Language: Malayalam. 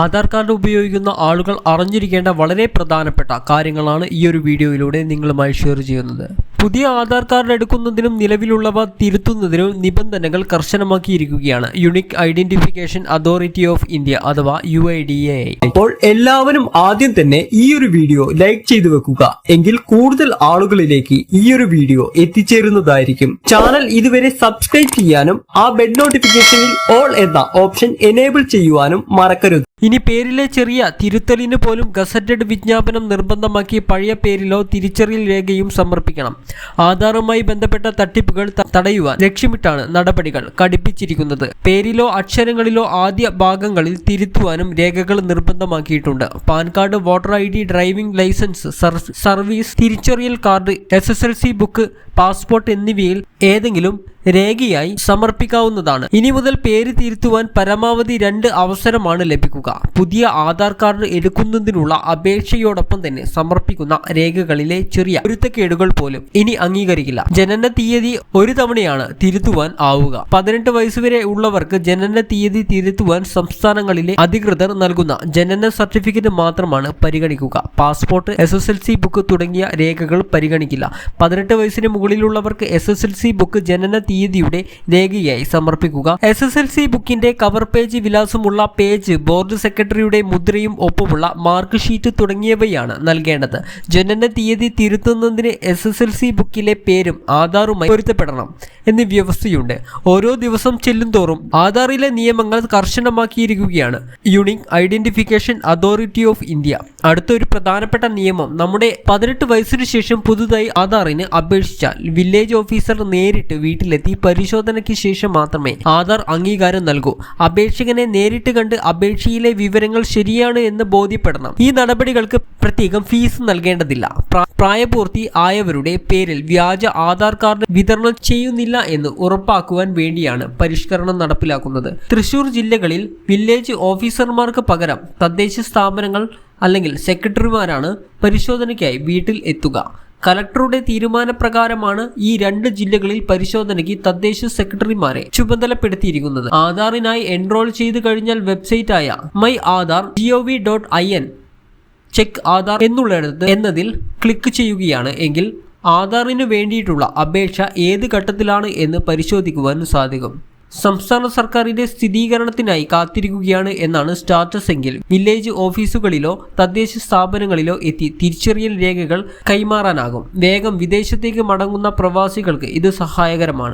ആധാർ കാർഡ് ഉപയോഗിക്കുന്ന ആളുകൾ അറിഞ്ഞിരിക്കേണ്ട വളരെ പ്രധാനപ്പെട്ട കാര്യങ്ങളാണ് ഈ ഒരു വീഡിയോയിലൂടെ നിങ്ങളുമായി ഷെയർ ചെയ്യുന്നത്. പുതിയ ആധാർ കാർഡ് എടുക്കുന്നതിനും നിലവിലുള്ളവ തിരുത്തുന്നതിനും നിബന്ധനകൾ കർശനമാക്കിയിരിക്കുകയാണ്. Unique identification authority of India അഥവാ യു ഐ ഡി എ അപ്പോൾ എല്ലാവരും ആദ്യം തന്നെ ഈ ഒരു വീഡിയോ ലൈക്ക് ചെയ്തു വെക്കുക. എങ്കിൽ കൂടുതൽ ആളുകളിലേക്ക് ഈ ഒരു വീഡിയോ എത്തിച്ചേരുന്നതായിരിക്കും. ചാനൽ ഇതുവരെ സബ്സ്ക്രൈബ് ചെയ്യാനും ആ ബെഡ് നോട്ടിഫിക്കേഷനിൽ ഓൾ എന്ന ഓപ്ഷൻ എനേബിൾ ചെയ്യുവാനും മറക്കരുത്. ഇനി പേരിലെ ചെറിയ തിരുത്തലിന് പോലും ഗസറ്റഡ് വിജ്ഞാപനം നിർബന്ധമാക്കി പഴയ പേരിലോ തിരിച്ചറിയൽ രേഖയും സമർപ്പിക്കണം. ആധാറുമായി ബന്ധപ്പെട്ട തട്ടിപ്പുകൾ തടയുവാൻ ലക്ഷ്യമിട്ടാണ് നടപടികൾ കടുപ്പിച്ചിരിക്കുന്നത്. പേരിലോ അക്ഷരങ്ങളിലോ ആദ്യ ഭാഗങ്ങളിൽ തിരുത്തുവാനും രേഖകൾ നിർബന്ധമാക്കിയിട്ടുണ്ട്. PAN card voter I D driving licence sir- service തിരിച്ചറിയൽ കാർഡ് എസ് ബുക്ക് പാസ്പോർട്ട് എന്നിവയിൽ ഏതെങ്കിലും രേഖയായി സമർപ്പിക്കാവുന്നതാണ്. ഇനി മുതൽ പേര് തിരുത്തുവാൻ പരമാവധി രണ്ട് അവസരമാണ് ലഭിക്കുക. പുതിയ ആധാർ കാർഡ് എടുക്കുന്നതിനുള്ള അപേക്ഷയോടൊപ്പം തന്നെ സമർപ്പിക്കുന്ന രേഖകളിലെ ചെറിയ പൊരുത്തക്കേടുകൾ പോലും ഇനി അംഗീകരിക്കില്ല. ജനന തീയതി ഒരു തവണയാണ് തിരുത്തുവാൻ ആവുക. പതിനെട്ട് വയസ്സുവരെ ഉള്ളവർക്ക് ജനന തീയതി തിരുത്തുവാൻ സംസ്ഥാനങ്ങളിലെ അധികൃതർ നൽകുന്ന ജനന സർട്ടിഫിക്കറ്റ് മാത്രമാണ് പരിഗണിക്കുക. Passport S S L C book തുടങ്ങിയ രേഖകൾ പരിഗണിക്കില്ല. പതിനെട്ട് വയസ്സിന് മുകളിലുള്ളവർക്ക് S S L C book ജനന തീയതിയുടെ രേഖയായി സമർപ്പിക്കുക. എസ് എസ് എൽ സി ബുക്കിന്റെ കവർ പേജ് വിലാസമുള്ള പേജ് ബോർഡ് സെക്രട്ടറിയുടെ മുദ്രയും ഒപ്പമുള്ള മാർക്ക് ഷീറ്റ് തുടങ്ങിയവയാണ് നൽകേണ്ടത്. ജനന തീയതി തിരുത്തുന്നതിന് എസ് എസ് എൽ സി ബുക്കിലെ പേരും ആധാറുമായി പൊരുത്തപ്പെടണം എന്ന് വ്യവസ്ഥയുണ്ട്. ഓരോ ദിവസം ചെല്ലും തോറും ആധാറിലെ നിയമങ്ങൾ കർശനമാക്കിയിരിക്കുകയാണ്. Unique identification authority of India അടുത്തൊരു പ്രധാനപ്പെട്ട നിയമം നമ്മുടെ പതിനെട്ട് വയസ്സിനു ശേഷം പുതുതായി ആധാറിന് അപേക്ഷിച്ചാൽ വില്ലേജ് ഓഫീസർ നേരിട്ട് വീട്ടിലെത്തി പരിശോധനയ്ക്ക് ശേഷം മാത്രമേ ആധാർ അംഗീകാരം നൽകൂ. അപേക്ഷകനെ നേരിട്ട് കണ്ട് അപേക്ഷയിലെ വിവരങ്ങൾ ശരിയാണ് എന്ന് ബോധ്യപ്പെടണം. ഈ നടപടികൾക്ക് പ്രത്യേകം ഫീസ് നൽകേണ്ടതില്ല. പ്രായപൂർത്തി ആയവരുടെ പേരിൽ വ്യാജ ആധാർ കാർഡ് വിതരണം ചെയ്യുന്നില്ല എന്ന് ഉറപ്പാക്കുവാൻ വേണ്ടിയാണ് പരിഷ്കരണം നടപ്പിലാക്കുന്നത്. തൃശൂർ ജില്ലകളിൽ വില്ലേജ് ഓഫീസർമാർക്ക് പകരം തദ്ദേശ സ്ഥാപനങ്ങൾ അല്ലെങ്കിൽ സെക്രട്ടറിമാരാണ് പരിശോധനയ്ക്കായി വീട്ടിൽ എത്തുക. കലക്ടറുടെ തീരുമാനപ്രകാരമാണ് ഈ രണ്ട് ജില്ലകളിൽ പരിശോധനയ്ക്ക് തദ്ദേശ സെക്രട്ടറിമാരെ ചുമതലപ്പെടുത്തിയിരിക്കുന്നത്. ആധാറിനായി എൻറോൾ ചെയ്തു കഴിഞ്ഞാൽ വെബ്സൈറ്റായ my Aadhaar G O V dot I N check Aadhaar എന്നുള്ളിടത്ത് എന്നതിൽ ക്ലിക്ക് ചെയ്യുകയാണ്. എങ്കിൽ ആധാറിന് വേണ്ടിയിട്ടുള്ള അപേക്ഷ ഏത് ഘട്ടത്തിലാണ് എന്ന് പരിശോധിക്കുവാൻ സാധിക്കും. സംസ്ഥാന സർക്കാരിന്റെ സ്ഥിരീകരണത്തിനായി കാത്തിരിക്കുകയാണ് എന്നാണ് സ്റ്റാറ്റസ് എങ്കിൽ വില്ലേജ് ഓഫീസുകളിലോ തദ്ദേശ സ്ഥാപനങ്ങളിലോ എത്തി തിരിച്ചറിയൽ രേഖകൾ കൈമാറാനാകും. വേഗം വിദേശത്തേക്ക് മടങ്ങുന്ന പ്രവാസികൾക്ക് ഇത് സഹായകരമാണ്.